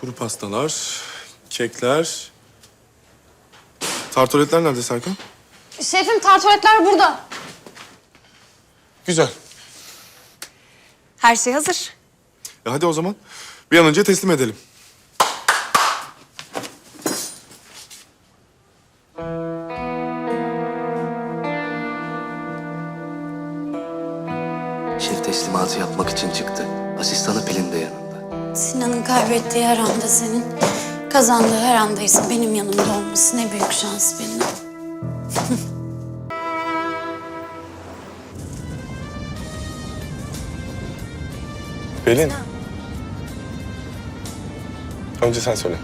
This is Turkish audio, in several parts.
Kuru pastalar, kekler. Tartoletler nerede Serkan? Şefim tartoletler burada. Güzel. Her şey hazır. E hadi o zaman bir an önce teslim edelim. Şef teslimatı yapmak için çıktı. Asistanı Pelin de yanında. Sinan'ın kaybettiği her anda senin, kazandığı her anda ise benim yanımda olması ne büyük şans benim. Pelin. Önce sen söyle.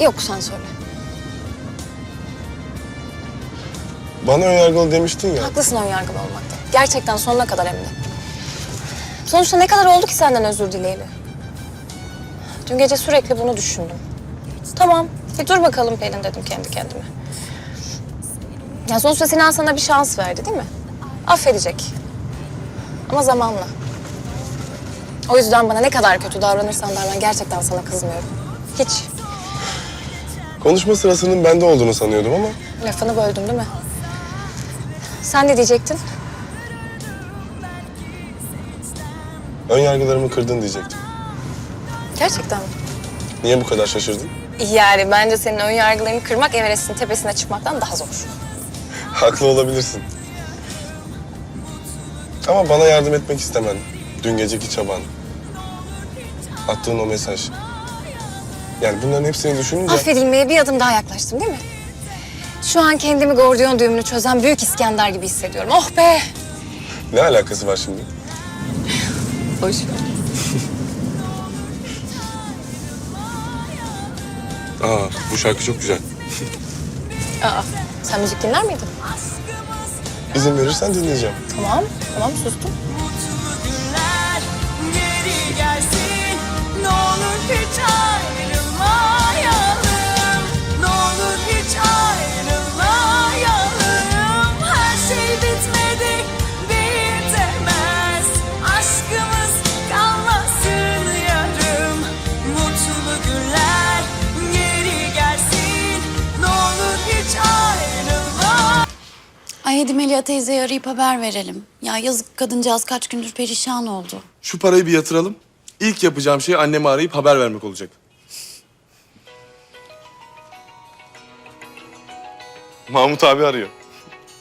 Yok sen söyle. Bana önyargılı demiştin ya. Haklısın ön yargılı olmakta. Gerçekten sonuna kadar hem de. Sonuçta ne kadar oldu ki senden özür dileyeli? Dün gece sürekli bunu düşündüm. Tamam, bir dur bakalım Pelin dedim kendi kendime. Ya sonuçta Sinan sana bir şans verdi değil mi? Affedecek. Ama zamanla. O yüzden bana ne kadar kötü davranırsan davran gerçekten sana kızmıyorum. Hiç. Konuşma sırasının bende olduğunu sanıyordum ama Lafını böldüm değil mi? Sen ne diyecektin? önyargılarımı kırdın diyecektim. Gerçekten mi? Niye bu kadar şaşırdın? Yani bence senin ön yargılarını kırmak Everest'in tepesine çıkmaktan daha zor. Haklı olabilirsin. Ama bana yardım etmek istemen, dün geceki çaban, attığın o mesaj. Yani bunların hepsini düşününce... Affedilmeye bir adım daha yaklaştım değil mi? Şu an kendimi gordiyon düğümünü çözen büyük İskender gibi hissediyorum. Oh be! Ne alakası var şimdi? Hoş. Aa, bu şarkı çok güzel. Aa, sen müzik dinler miydin? İzin verirsen dinleyeceğim. Tamam, tamam sustum. günler geri gelsin Ne olur hiç ayrılmayalım Ne olur hiç ayrılmayalım Her şey bitmedi bitemez Aşkımız kalmasın yarım Mutlu günler Hadi Melia teyzeyi arayıp haber verelim. Ya yazık kadıncağız kaç gündür perişan oldu. Şu parayı bir yatıralım. İlk yapacağım şey annemi arayıp haber vermek olacak. Mahmut abi arıyor.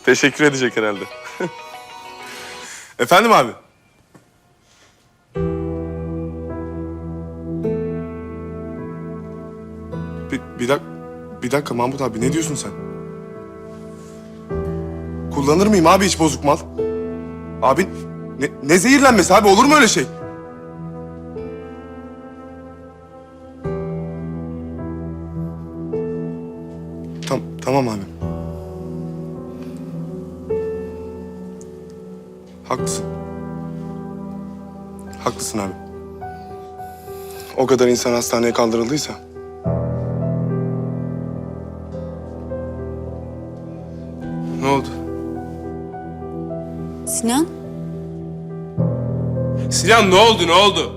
Teşekkür edecek herhalde. Efendim abi? Bir, bir, dak bir dakika Mahmut abi ne diyorsun sen? Kullanır mıyım abi hiç bozuk mal? Abi ne, ne zehirlenmesi abi olur mu öyle şey? Tam, tamam abi. Haklısın. Haklısın abi. O kadar insan hastaneye kaldırıldıysa. Sinan? Sinan ne oldu ne oldu?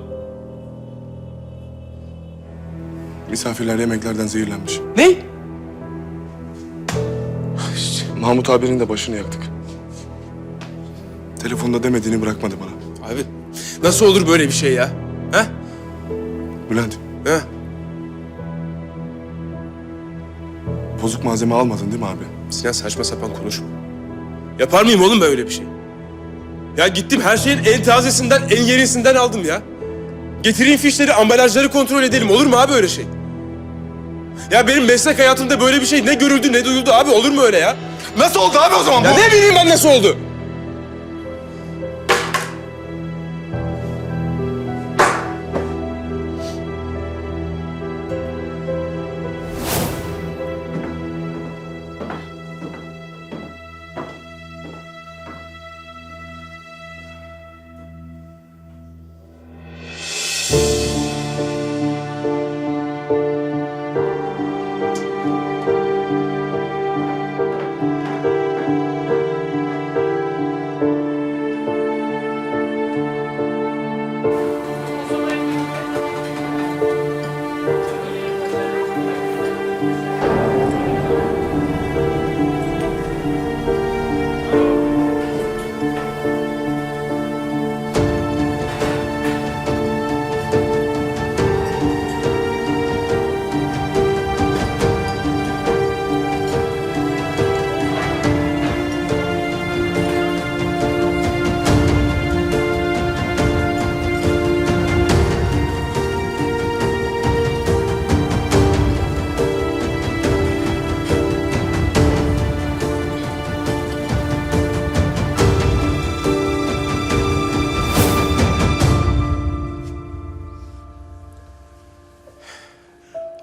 Misafirler yemeklerden zehirlenmiş. Ne? Mahmut abinin de başını yaktık. Telefonda demediğini bırakmadı bana. Abi nasıl olur böyle bir şey ya? Ha? Bülent, Ha? bozuk malzeme almadın değil mi abi? Sinan saçma sapan konuşma. Yapar mıyım oğlum böyle bir şey? Ya gittim her şeyin en tazesinden, en yenisinden aldım ya. Getireyim fişleri, ambalajları kontrol edelim. Olur mu abi öyle şey? Ya benim meslek hayatımda böyle bir şey ne görüldü ne duyuldu abi. Olur mu öyle ya? Nasıl oldu abi o zaman Ya ne bileyim ben nasıl oldu?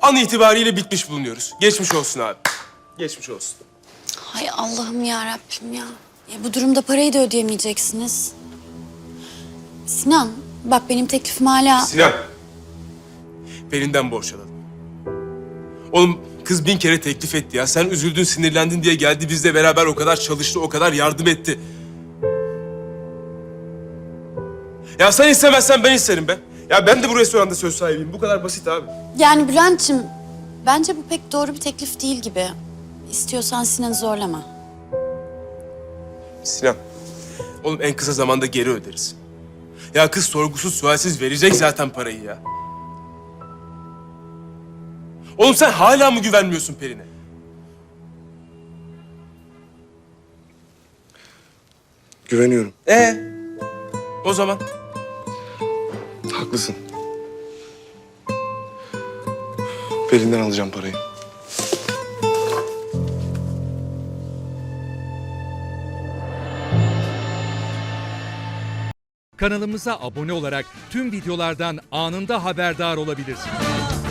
An itibariyle bitmiş bulunuyoruz. Geçmiş olsun abi. Geçmiş olsun. Hay Allah'ım ya Rabbim ya. ya. Bu durumda parayı da ödeyemeyeceksiniz. Sinan, bak benim teklifim hala... Sinan. Pelin'den borç alalım. Oğlum kız bin kere teklif etti ya. Sen üzüldün, sinirlendin diye geldi bizle beraber o kadar çalıştı, o kadar yardım etti. Ya sen istemezsen ben isterim be. Ya ben de bu restoranda söz sahibiyim. Bu kadar basit abi. Yani Bülent'ciğim, bence bu pek doğru bir teklif değil gibi. İstiyorsan Sinan'ı zorlama. Sinan. Oğlum en kısa zamanda geri öderiz. Ya kız sorgusuz sualsiz verecek zaten parayı ya. Oğlum sen hala mı güvenmiyorsun Pelin'e? Güveniyorum. Ee? O zaman Haklısın. Pelin'den alacağım parayı. Kanalımıza abone olarak tüm videolardan anında haberdar olabilirsiniz.